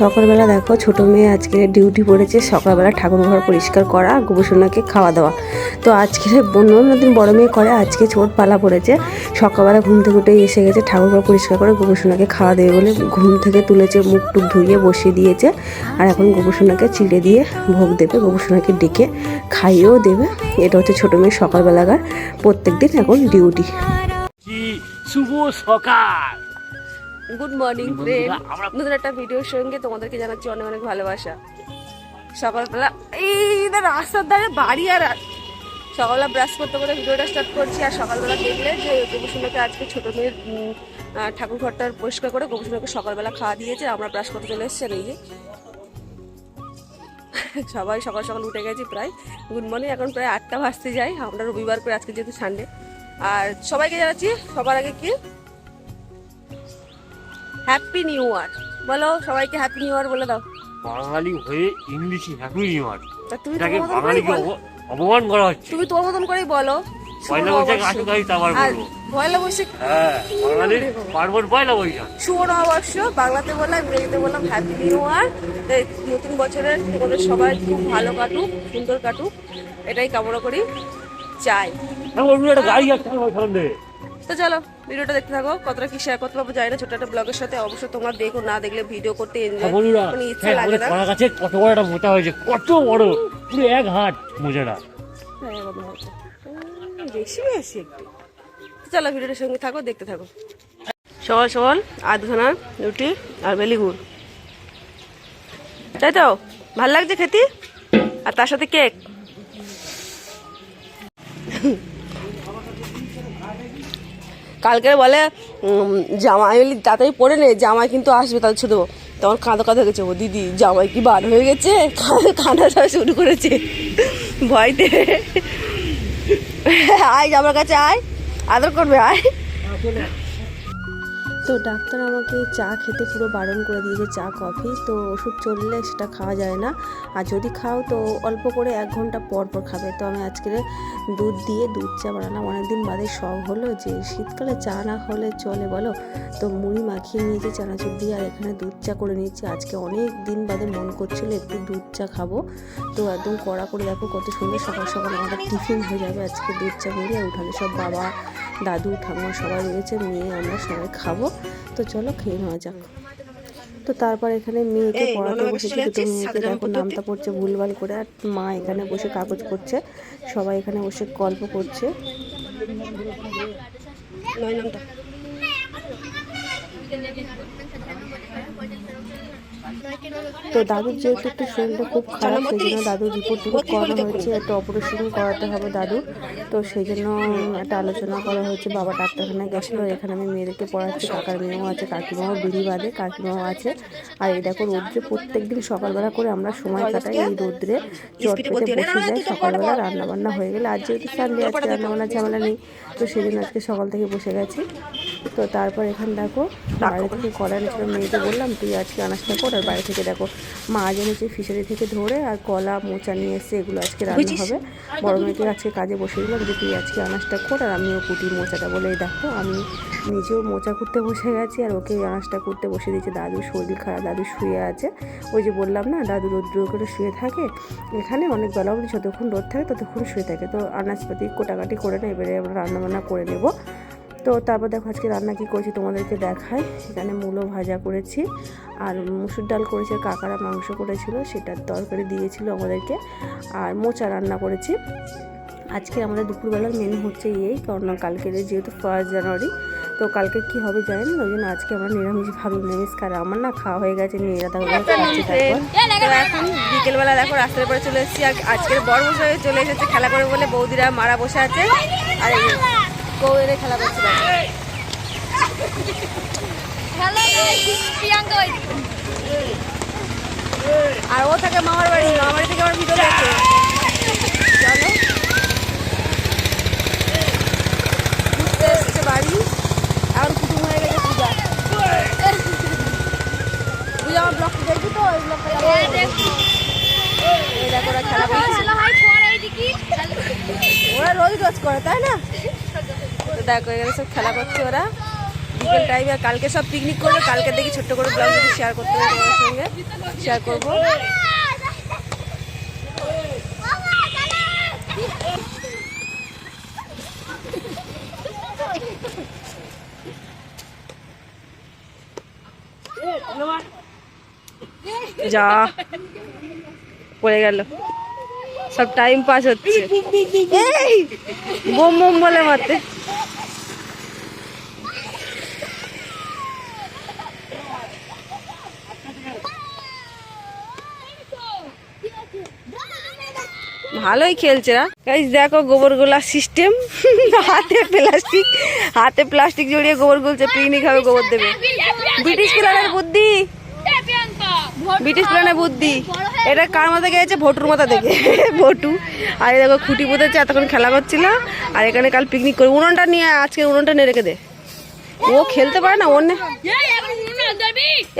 সকালবেলা দেখো ছোট মেয়ে আজকে ডিউটি পড়েছে, সকালবেলা ঠাকুর ঘর পরিষ্কার করা গোবসোনাকে খাওয়া দাওয়া। তো আজকে অন্য অন্য দিন বড় মেয়ে করে, আজকে ছোট পালা পড়েছে। সকালবেলা ঘুম থেকে উঠেই এসে গেছে ঠাকুর ঘর পরিষ্কার করে গোবসোনাকে খাওয়া দেবে বলে ঘুম থেকে তুলেছে, মুখ টুক ধুয়ে বসিয়ে দিয়েছে। আর এখন গোবসোনাকে চিড়ে দিয়ে ভোগ দেবে গোবসোনাকে ডেকে খাইয়েও দেবে। এটা হচ্ছে ছোট মেয়ে সকালবেলাকার প্রত্যেক দিন এখন ডিউটি। শুভ সকাল! গুড মর্নিং ফ্রেন্ড নতুন একটা ভিডিওর সঙ্গে তোমাদেরকে জানাচ্ছি অনেক অনেক ভালোবাসা। সকালবেলা এই রাস্তার ধারে বাড়ি আর সকালবেলা ব্রাশ করতে করে ভিডিওটা স্টার্ট করছি আর সকালবেলা দেখলে যে গোপুসোনাকে আজকে ছোট মেয়ের ঠাকুর ঘরটা পরিষ্কার করে গোপুসোনাকে সকালবেলা খাওয়া দিয়েছে আমরা ব্রাশ করতে চলে এসেছি এই যে সবাই সকাল সকাল উঠে গেছি প্রায়। গুড মর্নিং এখন প্রায় আটটা বাজতে যাই আমরা রবিবার করে আজকে যেহেতু সানডে আর সবাইকে জানাচ্ছি সবার আগে কি হ্যাপি নিউ ইয়ার বলো সবাইকে হ্যাপি নিউ ইয়ার বলে দাও। বাঙালি হয়ে ইংলিশে হ্যাপি নিউ ইয়ার তুমি মতন বাঙালিকে অপমান করা হচ্ছে। তুমি তোমার মতন করেই বলো। পয়লা বৈশাখ আসুক আমি তারপর বলব। পয়লা বৈশাখ হ্যাঁ বাঙালির পার্বণ পয়লা বৈশাখ। শুভ নববর্ষ। বাংলাতে বললাম ইংরেজিতে বললাম হ্যাপি নিউ ইয়ার নতুন বছরের তোমাদের সবাই খুব ভালো কাটুক সুন্দর কাটুক। এটাই কামনা করি। চাই। এখন গাড়ি তো চলো। ভিডিওটা দেখতে থাকো কতটা কি শেয়ার করতে পারব জানি না ছোট একটা ব্লগের সাথে অবশ্যই তোমরা দেখো না দেখলে ভিডিও করতে মানে ইচ্ছা লাগে না। গাছে কত বড় একটা মোটা হয়েছে কত বড় পুরো এক হাত মোজাটা। হ্যাঁ, বেশি বেশি একটু। চলো ভিডিওটার সঙ্গে থাকো দেখতে থাকো। সকাল সকাল আধখানা রুটি আর বেলিগুড় তাই তো? ভালো লাগছে খেতে? আর তার সাথে কেক কালকে বলে জামাই বলি, তাড়াতাড়ি পরে নে, জামাই কিন্তু আসবে তাদের ছোটো তখন কাঁদো কাঁদো গেছে ও দিদি, জামাই কি বার হয়ে গেছে? কাঁদা শুরু করেছে। ভয়তে। আয় আমার কাছে আয়। আদর করবে আয়। তো ডাক্তার আমাকে চা খেতে পুরো বারণ করে দিয়েছে, চা, কফি। তো ওষুধ চললে সেটা খাওয়া যায় না। আর যদি খাও তো অল্প করে এক ঘণ্টা পর পর খাবে। তো আমি আজকে দুধ দিয়ে দুধ চা বানালাম। অনেকদিন বাদে শখ হলো যে, শীতকালে চা না হলে চলে বলো? তো মুড়ি মাখিয়ে নিয়েছি, চানাচুর দিয়ে, আর এখানে দুধ চা করে নিয়েছি আজকে অনেক দিন বাদে মন করছিল একটু দুধ চা খাব। তো একদম কড়া করে দেখো কত সুন্দর সকাল সকাল আমাদের টিফিন হয়ে যাবে আজকে দুধ চা মুড়ি আর উঠানে। সব বাবা দাদু ঠাকুমা সবাই রয়েছে মেয়ে আমরা সবাই খাব। তো চলো খেয়ে নেওয়া যাক। তো তারপর এখানে মেয়েকে পড়াতে বসেছে দুটো মেয়েকে দেখো নামটা পড়ছে ভুলভাল করে আর মা এখানে বসে কাগজ করছে সবাই এখানে বসে গল্প করছে। নয় নামটা। তো দাদুর যেহেতু একটু শরীরটা খুব খারাপ সেই জন্য দাদুর রিপোর্ট টিপোর্ট করানো হয়েছে একটা অপারেশন করাতে হবে দাদু তো সেই জন্য একটা আলোচনা করা হয়েছে বাবা ডাক্তারখানায় গেছিল এখানে আমি মেয়েদেরকে পড়াচ্ছি কাকার মেয়েও আছে কাকিমাও বিড়ি বাদে কাকিমাও আছে। আর এই দেখো রোদ্রে প্রত্যেক দিন সকালবেলা করে আমরা সময় কাটাই এই রোদ্রে চট পেতে বসে যাই সকালবেলা রান্না বান্না হয়ে গেলে আর যেহেতু সানডে আজকে রান্নাবান্নার ঝামেলা নেই তো জন্য আজকে সকাল থেকে বসে গেছি। তো তারপর এখানে দেখো বাইরে থেকে কলা এনেছিল মেয়েকে বললাম তুই আজকে আনাজটা কর আর বাইরে থেকে দেখো মা জেনেছে ফিশারি থেকে ধরে আর কলা মোচা নিয়ে এসে এগুলো আজকে রান্না হবে। বড় মেয়েকে আজকে কাজে বসে দিলাম যে তুই আজকে আনাজটা কর আর আমিও কুটি মোচাটা। বলে দেখো আমি নিজেও মোচা করতে বসে গেছি আর ওকে আনাজটা করতে বসে দিয়েছে। দাদু শরীর খারাপ দাদু শুয়ে আছে। ওই যে বললাম না দাদু রৌদ্র করে শুয়ে থাকে এখানে অনেক বেলা অবধি যতক্ষণ রোদ থাকে ততক্ষণ শুয়ে থাকে। তো আনাজপাতি কোটাকাটি করে না এবারে আমরা রান্নাবান্না করে নেব। তো তারপর দেখো আজকে রান্না কী করেছি তোমাদেরকে দেখাই। সেখানে মূলো ভাজা করেছি আর মুসুর ডাল করেছে কাকারা মাংস করেছিল সেটার তরকারি দিয়েছিল আমাদেরকে আর মোচা রান্না করেছি। আজকে আমাদের দুপুরবেলার মেনু হচ্ছে এই কারণ কালকে যেহেতু ফার্স্ট জানুয়ারি তো কালকে কি হবে জানেন? ওই জন্য আজকে আমরা নিরামিষ ভাবি নিরামিষ খাই। আমার না খাওয়া হয়ে গেছে নিয়ে তারপর খাচ্ছি তারপর। এখন বিকেলবেলা দেখো রাস্তার পরে চলে এসেছি আর আজকের বড় বসে চলে এসেছে খেলা করে বলে বৌদিরা মারা বসে আছে। আর এনে খেলা করছিল আর ও থাকে মামার বাড়ি মামার থেকে আমার ভিডিও দেখে চলো। ঘুরতে এসছে বাড়ি। এখন কুটুম হয়ে গেছে পূজা। পূজা আমার ব্লগটা দেখবি তো? ওই ব্লগটা হ্যাঁ, ওরা খেলা ওরা রোজ রোজ করে তাই না? তো দেখো এখানে সব খেলা করছে ওরা। বিকেল টাইমে কালকে সব পিকনিক করবে কালকে দেখি ছোট্ট করে ব্লগ যদি শেয়ার করতে হবে তোমার সঙ্গে শেয়ার করব। যা, পড়ে গেল। সব টাইম পাস হচ্ছে। এই, বোম বোম বলে মারতে। ভালোই খেলছে রা গাইস দেখো গোবর গোলার সিস্টেম হাতে প্লাস্টিক হাতে প্লাস্টিক জড়িয়ে গোবর গুলছে পিকনিক হবে গোবর দেবে। ব্রিটিশ প্ল্যানের বুদ্ধি? ব্রিটিশ প্ল্যানের বুদ্ধি। এটা কার মাথা গেছে? ভটুর মাথা দেখে। ভটু। আর দেখো খুঁটি পুঁতেছে এতক্ষণ খেলা করছিল। আর এখানে কাল পিকনিক করে উনুনটা নিয়ে আজকে উনুনটা নিয়ে রেখে দে। ও খেলতে পারে না অন্য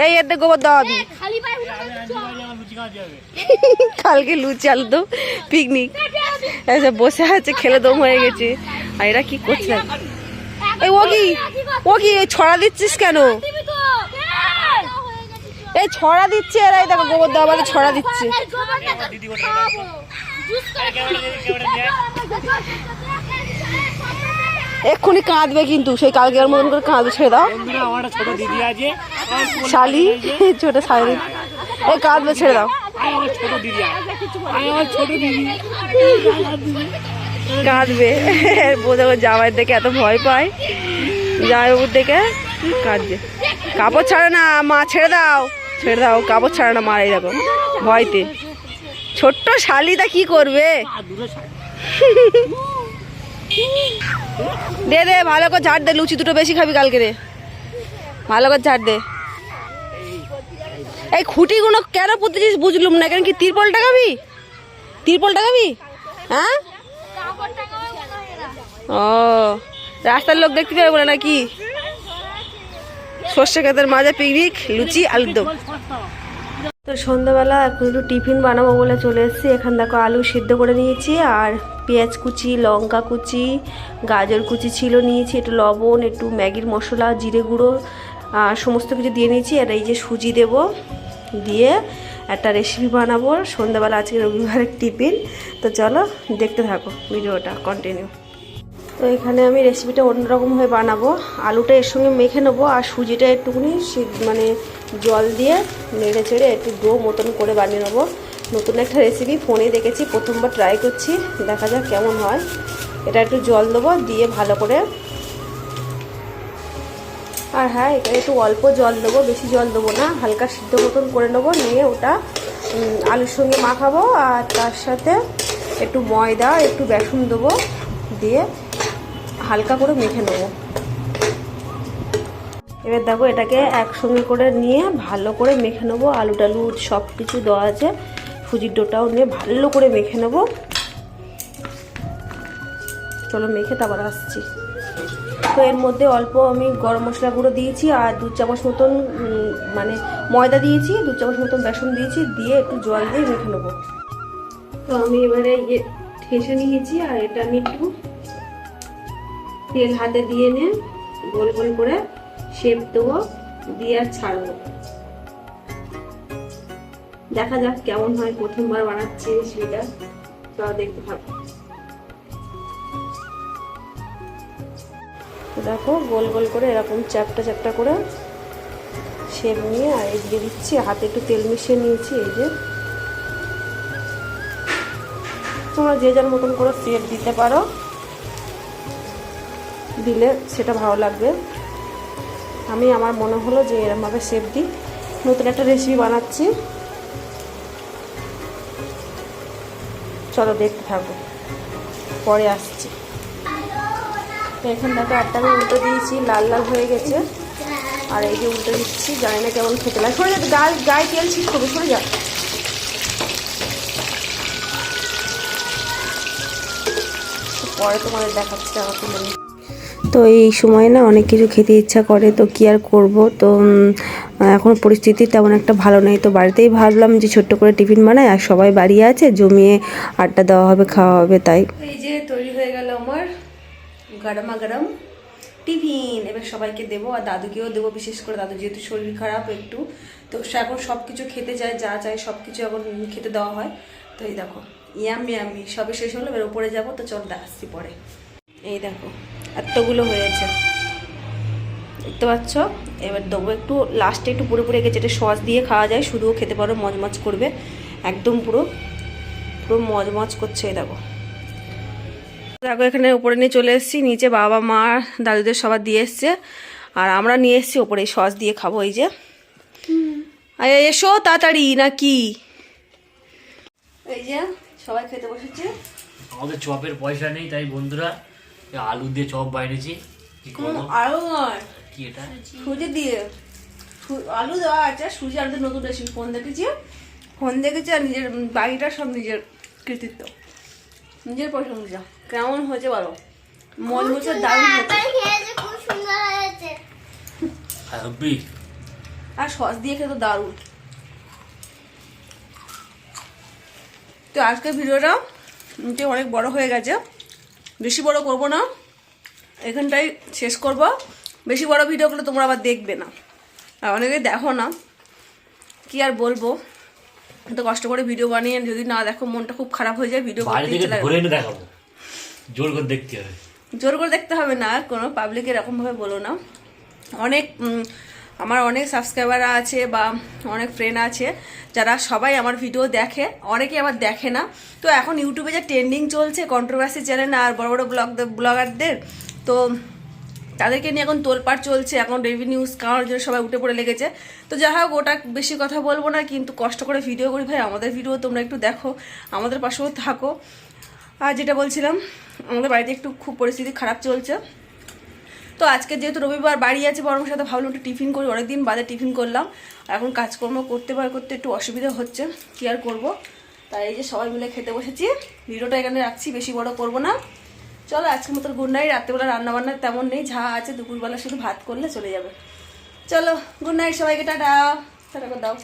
এই এতে গোবর দেওয়া কালকে লুচি আলু তো পিকনিক এসে বসে আছে খেলে দম হয়ে গেছে। আর এরা কি করছে? এই ও কি? ও কি ছড়া দিচ্ছিস কেন? এই ছড়া দিচ্ছে এরা এই দেখো গোবর দেওয়া বলে ছড়া দিচ্ছে। এক্ষুনি কাঁদবে কিন্তু সেই কালকে ওর মতন করে কাঁদবে ছেড়ে দাও। ছোট দিদি আছে। শালি ছোট শালি। এই কাঁদবে ছেড়ে দাও। কাঁদবে বোঝা জামাই দেখে এত ভয় পায়। জামাইবাবুর দেখে কাঁদবে কাপড় ছাড়ে না, মা, ছেড়ে দাও। ছেড়ে দাও, কাপড় ছাড়ে না মা এই দেখো। ভয়তে। ছোট্ট শালিটা কি করবে। দে দে, ভালো করে ঝাড় দে, লুচি দুটো বেশি খাবি কালকে রে। ভালো করে ঝাড় দে। এই খুঁটিগুলো কেন পুঁতেছিস বুঝলুম না, কেন কি তিরপল টাকাবি তিরপল টাকাবি হ্যাঁ? ও, রাস্তার লোক দেখতে পাবে বলে নাকি? সর্ষে ক্ষেতের মাঝে পিকনিক লুচি, আলুর দম। তো সন্ধ্যাবেলা এখন একটু টিফিন বানাবো বলে চলে এসেছি। এখান দেখো আলু সিদ্ধ করে নিয়েছি, আর পেঁয়াজ কুচি, লঙ্কা কুচি, গাজর কুচি ছিল নিয়েছি, একটু লবণ, একটু ম্যাগির মশলা, জিরে গুঁড়ো সমস্ত কিছু দিয়ে নিয়েছি, আর এই যে সুজি দেব দিয়ে একটা রেসিপি বানাবো। সন্ধ্যাবেলা আজকে রবিবারের টিফিন। তো চলো দেখতে থাকো ভিডিওটা কন্টিনিউ তো এখানে আমি রেসিপিটা অন্যরকমভাবে বানাবো। আলুটা এর সঙ্গে মেখে নেব, আর সুজিটা একটুখানি সি- মানে জল দিয়ে নেড়ে চেড়ে একটু ডো মতন করে বানিয়ে নেব। নতুন একটা রেসিপি ফোনে দেখেছি, প্রথমবার ট্রাই করছি, দেখা যাক কেমন হয়। এটা একটু জল দেবো, দিয়ে ভালো করে আর হ্যাঁ এখানে একটু অল্প জল দেবো, বেশি জল দেবো না, হালকা সিদ্ধ মতন করে নেব, নিয়ে ওটা আলুর সঙ্গে মাখাবো, আর তার সাথে একটু ময়দা, একটু বেসন দেবো, দিয়ে হালকা করে মেখে নেব। এবার দেখো, এটাকে একসঙ্গে করে নিয়ে ভালো করে মেখে নেব আলু টালু সব কিছু দেওয়া আছে সুজির ডোটাও নিয়ে ভালো করে মেখে নেব। চলো, মেখে তারপর আসছি। তো এর মধ্যে অল্প আমি গরম মশলা গুঁড়ো দিয়েছি আর দু চামচ মতন মানে ময়দা দিয়েছি দু চামচ মতন বেসন দিয়েছি, দিয়ে একটু জল দিয়ে মেখে নেব। তো আমি এবারে ইয়ে ঠেসে নিয়েছি আর এটা আমি একটু তেল হাতে দিয়ে নে গোল গোল করে শেপ দেবো, দিয়ে আর ছাড়বো। দেখা যাক কেমন হয়, প্রথমবার বানাচ্ছি সেটা চলো দেখতে থাকো। দেখো, গোল গোল করে এরকম চ্যাপটা চ্যাপটা করে শেপ নিয়ে আর এই দিয়ে দিচ্ছি। হাতে একটু তেল মিশিয়ে নিয়েছি, এই যে। তোমরা যে যার মতন করে সেপ দিতে পারো। দিলে সেটা ভালো লাগবে। আমি, আমার মনে হলো যে এরমভাবে শেপ দিই। নতুন একটা রেসিপি বানাচ্ছি। চলো দেখতে থাকো। পরে আসছি। এখান থেকে একটা আমি উল্টো দিয়েছি, লাল লাল হয়ে গেছে। আর এই যে উল্টো দিচ্ছি, জানি না কেমন খেতে লাগে। সরে যা গায়ে গায়ে তেল করবে সরে যা। পরে তোমাদের দেখাচ্ছি টাকা। তো এই সময় না অনেক কিছু খেতে ইচ্ছা করে, তো কি আর করব? তো এখন পরিস্থিতি তেমন একটা ভালো নেই। তো বাড়িতেই ভাবলাম যে ছোট্ট করে টিফিন বানাই, আর সবাই বাড়ি আছে, জমিয়ে আড্ডা দেওয়া হবে, খাওয়া হবে, তাই। এই যে তৈরি হয়ে গেল আমার গরমা গরম টিফিন। এবার সবাইকে দেবো আর দাদুকেও দেবো, বিশেষ করে দাদু যেহেতু শরীর খারাপ একটু। তো সে এখন সব কিছু খেতে চায় যা চায় সব কিছু এখন খেতে দেওয়া হয়। তো এই দেখো, ইয়ামি ইয়ামি, সবে শেষ হলো, এবার উপরে যাব। তো চল আসছি পরে। এই দেখো, এতগুলো হয়েছে। দেখতে পাচ্ছ? এবার দেবো একটু লাস্টে একটু পুরোপুরি গেছে। যেটা সস দিয়ে খাওয়া যায় শুধুও খেতে পারো, মজমজ করবে। একদম পুরো পুরো মজমজ করছে, এই দেখো। দেখো এখানে উপরে নিয়ে চলে এসেছি নিচে বাবা মা দাদুদের সবার দিয়ে এসছে। আর আমরা নিয়ে এসেছি ওপরে সস দিয়ে খাব এই যে। এসো তাড়াতাড়ি না কি এই যে সবাই খেতে বসেছে। আমাদের চপের পয়সা নেই তাই বন্ধুরা আলু দিয়ে চপ বাইরেছি কি করব? আরও নয়। কি এটা? সুজি দিয়ে। আলু দেওয়া আছে সুজি আলু নতুন রেসিপি ফোন দেখেছি। ফোন দেখেছি আর নিজের বাড়িটা সব নিজের কৃতিত্ব। নিজের প্রশংসা কেমন হয়েছে বলো? মজমুচের দারুণ হয়েছে খুব সুন্দর হয়েছে। আর সস দিয়ে খেতে দারুণ। তো আজকের ভিডিওটা যে অনেক বড় হয়ে গেছে। বেশি বড় করব না। এখানটাই শেষ করব। বেশি বড় ভিডিওগুলো তোমরা আবার দেখবে না। আর অনেকে দেখো না। কি আর বলব? এত কষ্ট করে ভিডিও বানিয়ে যদি না দেখো মনটা খুব খারাপ হয়ে যায় ভিডিও দেখাবো। জোর করে দেখতে হবে। জোর করে দেখতে হবে না কোনো পাবলিক এরকমভাবে বলো না। অনেক আমার অনেক সাবস্ক্রাইবার আছে বা অনেক ফ্রেন্ড আছে যারা সবাই আমার ভিডিও দেখে অনেকে আবার দেখে না। তো এখন ইউটিউবে যা ট্রেন্ডিং চলছে কন্ট্রোভার্সি চ্যানেল আর বড় বড় ব্লগ ব্লগারদের তো তাদেরকে নিয়ে এখন তোলপাড় চলছে, এখন রেভিনিউজ কারোর জন্য সবাই উঠে পড়ে লেগেছে। তো যাই হোক, ওটা বেশি কথা বলব না, কিন্তু কষ্ট করে ভিডিও করি। ভাই, আমাদের ভিডিও তোমরা একটু দেখো, আমাদের পাশেও থাকো। আর যেটা বলছিলাম, আমাদের বাড়িতে একটু খুব পরিস্থিতি খারাপ চলছে। তো আজকে যেহেতু রবিবার, বাড়ি আছে, বরং সাথে ভাবলাম একটু টিফিন করি, অনেকদিন বাদে টিফিন করলাম। এখন কাজকর্ম করতে পার করতে একটু অসুবিধা হচ্ছে, কি আর করব? তাই এই যে সবাই মিলে খেতে বসেছি। ভিডিওটা এখানে রাখছি, বেশি বড় করব না। চলো, আজকের মতো গুড নাইট রাত্রেবেলা রান্নাবান্না তেমন নেই ঝা আছে দুপুরবেলা শুধু ভাত করলে চলে যাবে। চলো গুড নাইট সবাইকে, টাটা। টাটা করে দাও।